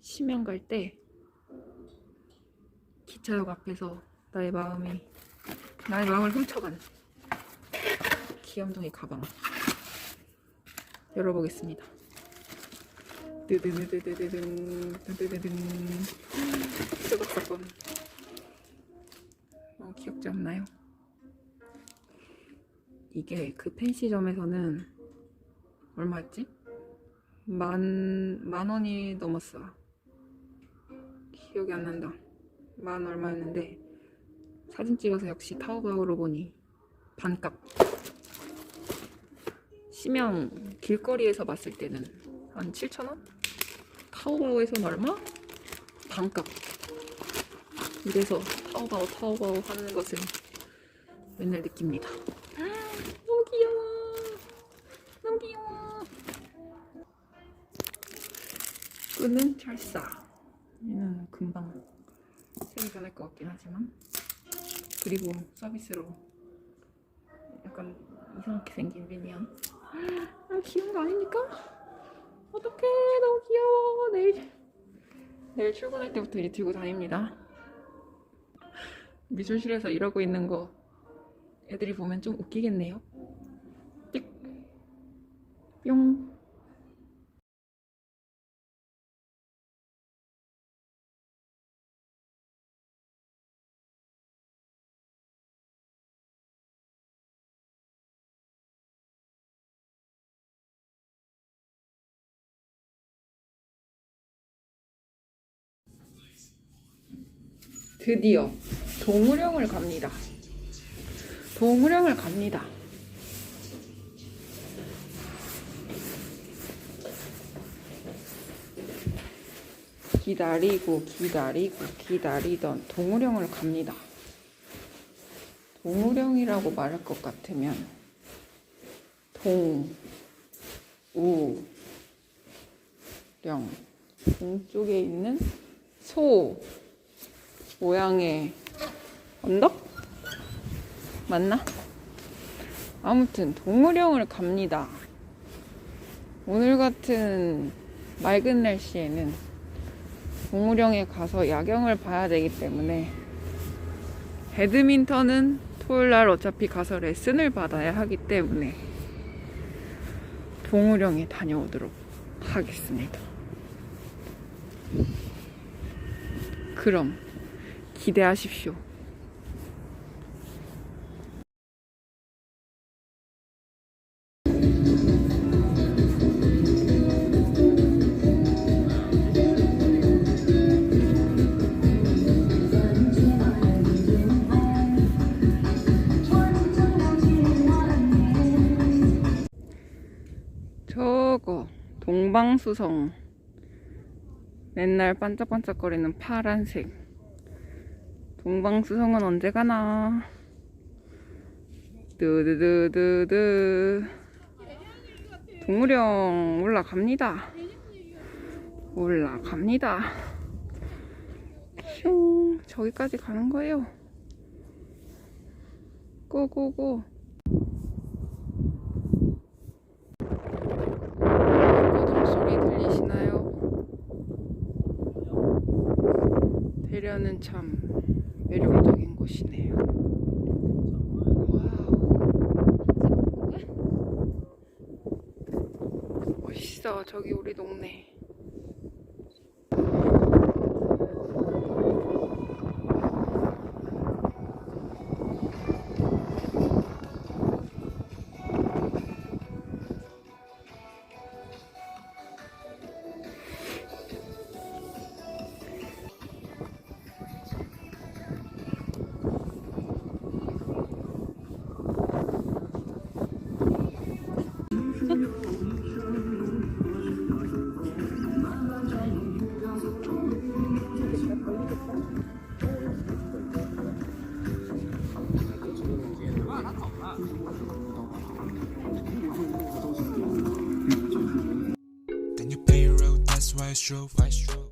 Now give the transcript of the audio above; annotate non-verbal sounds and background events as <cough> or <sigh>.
심양 갈 때 기차역 앞에서 나의 마음이 나의 마음을 훔쳐간 귀염둥이 가방 열어보겠습니다. 뜨드드드드드든 뜨드드든 수박 사건 어, 귀엽지 않나요? 이게 그 펜시점에서는 얼마였지? 만, 만 원이 넘었어. 기억이 안 난다. 만 얼마였는데, 사진 찍어서 역시 타오바오로 보니 반값. 심양 길거리에서 봤을 때는 한 7,000원? 타오바오에서는 얼마? 반값. 이래서 타오바오 타오바오 하는 것을 맨날 느낍니다. <gasps> 너무 귀여워. 너무 귀여워. 끈은 찰싸. 얘는 금방 색이 변할 것 같긴 하지만. 그리고 서비스로 약간 이상하게 생긴 미니언. 아, 귀여운 거 아닙니까? 어떡해. 너무 귀여워. 내일, 내일 출근할 때부터 이제 들고 다닙니다. 미술실에서 일하고 있는 거 애들이 보면 좀 웃기겠네요. 띡. 뿅. 드디어 동우령을 갑니다. 동우령을 갑니다. 기다리고 기다리고 기다리던 동우령을 갑니다. 동우령이라고 말할 것 같으면 동, 우, 령. 동 쪽에 있는 소 모양의 언덕? 맞나? 아무튼 동물영을 갑니다. 오늘 같은 맑은 날씨에는 동물영에 가서 야경을 봐야 되기 때문에 배드민턴은 토요일 날 어차피 가서 레슨을 받아야 하기 때문에 동물영에 다녀오도록 하겠습니다. 그럼 기대하십시오. 동방수성 맨날 반짝반짝거리는 파란색 동방수성은 언제 가나? 드드드드드 동물영 올라갑니다. 올라갑니다. 슝 저기까지 가는 거예요. 고고고. 꽃들 소리 들리시나요? 대련은 참 매력적인 곳이네요. 와우. 멋있어. 저기 우리 동네. Vice Joe,